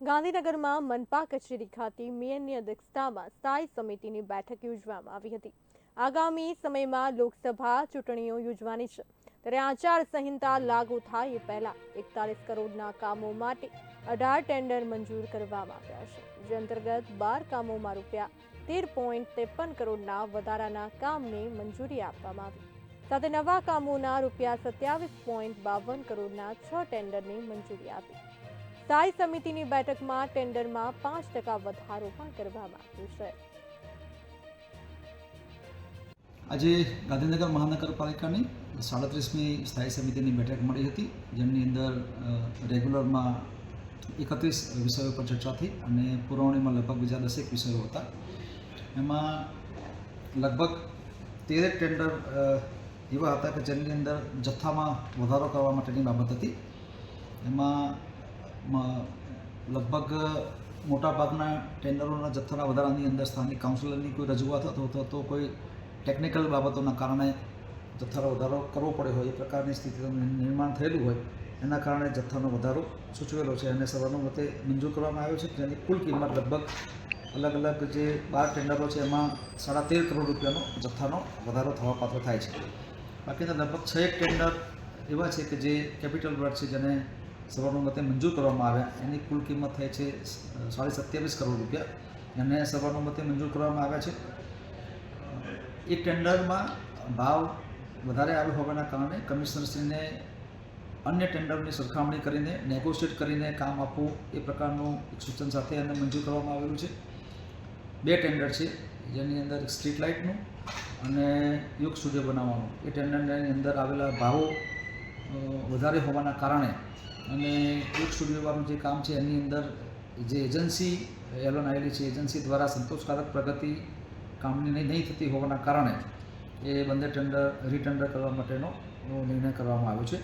ગાંધીનગરમાં મનપા કચેરી ખાતે મેયરની અધ્યક્ષતામાં સ્થાયી સમિતિની બેઠક યોજવામાં આવી હતી. આગામી સમયમાં લોકસભા ચૂંટણીઓ યોજવાની છે. ત્યારે આચાર સંહિતા લાગુ થાય એ પહેલા એકતાલીસ કરોડના કામો માટે અઢાર ટેન્ડર મંજૂર કરવામાં આવ્યા છે. જે અંતર્ગત બાર કામોમાં રૂપિયા તેર પોઈન્ટ ત્રેપન કરોડના વધારાના કામને મંજૂરી આપવામાં આવી. સાથે નવા કામોના રૂપિયા સત્યાવીસ પોઈન્ટ બાવન કરોડના છ ટેન્ડરની મંજૂરી આપી. સ્થાયી સમિતિની બેઠકમાં ટેન્ડરમાં પાંચ ટકા વધારો પણ કરવામાં આવ્યો છે. આજે ગાંધીનગર મહાનગરપાલિકાની સાડત્રીસમી સ્થાયી સમિતિની બેઠક મળી હતી, જેમની અંદર રેગ્યુલરમાં એકત્રીસ વિષયો પર ચર્ચા થઈ અને પુરવણીમાં લગભગ બીજા દસેક વિષયો હતા. એમાં લગભગ તેરેક ટેન્ડર એવા હતા કે જેની અંદર જથ્થામાં વધારો કરવા માટેની બાબત હતી. એમાં લગભગ મોટાભાગના ટેન્ડરોના જથ્થાના વધારાની અંદર સ્થાનિક કાઉન્સિલરની કોઈ રજૂઆત હતો તો તો કોઈ ટેકનિકલ બાબતોના કારણે જથ્થાનો વધારો કરવો પડ્યો હોય, એ પ્રકારની સ્થિતિનું નિર્માણ થયેલું હોય, એના કારણે જથ્થાનો વધારો સૂચવેલો છે અને સર્વાનુમતે મંજૂર કરવામાં આવ્યો છે. જેની કુલ કિંમત લગભગ અલગ અલગ જે બાર ટેન્ડરો છે, એમાં સાડા તેર કરોડ રૂપિયાનો જથ્થાનો વધારો થવા પાત્ર થાય છે. બાકીના લગભગ છ એક ટેન્ડર એવા છે કે જે કેપિટલ વર્ક છે, જેને સર્વાનુમતે મંજૂર કરવામાં આવ્યા. એની કુલ કિંમત થાય છે સાડી સત્યાવીસ કરોડ રૂપિયા. એને સર્વાનુમતે મંજૂર કરવામાં આવ્યા છે. એ ટેન્ડરમાં ભાવ વધારે આવ્યો હોવાના કારણે કમિશનરશ્રીને અન્ય ટેન્ડરની સરખામણી કરીને, નેગોશિએટ કરીને કામ આપવું એ પ્રકારનું સૂચન સાથે એને મંજૂર કરવામાં આવેલું છે. બે ટેન્ડર છે, જેની અંદર સ્ટ્રીટ લાઇટનું અને યોગ સ્ટુડિયો બનાવવાનું. એ ટેન્ડરની અંદર આવેલા ભાવો વધારે હોવાના કારણે અને એક સ્ટુડિયોવાળું જે કામ છે, એની અંદર જે એજન્સી એલોન આવેલી છે, એજન્સી દ્વારા સંતોષકારક પ્રગતિ કામની નહીં થતી હોવાના કારણે એ બંને ટેન્ડર રીટેન્ડર કરવા માટેનો નિર્ણય કરવામાં આવ્યો છે.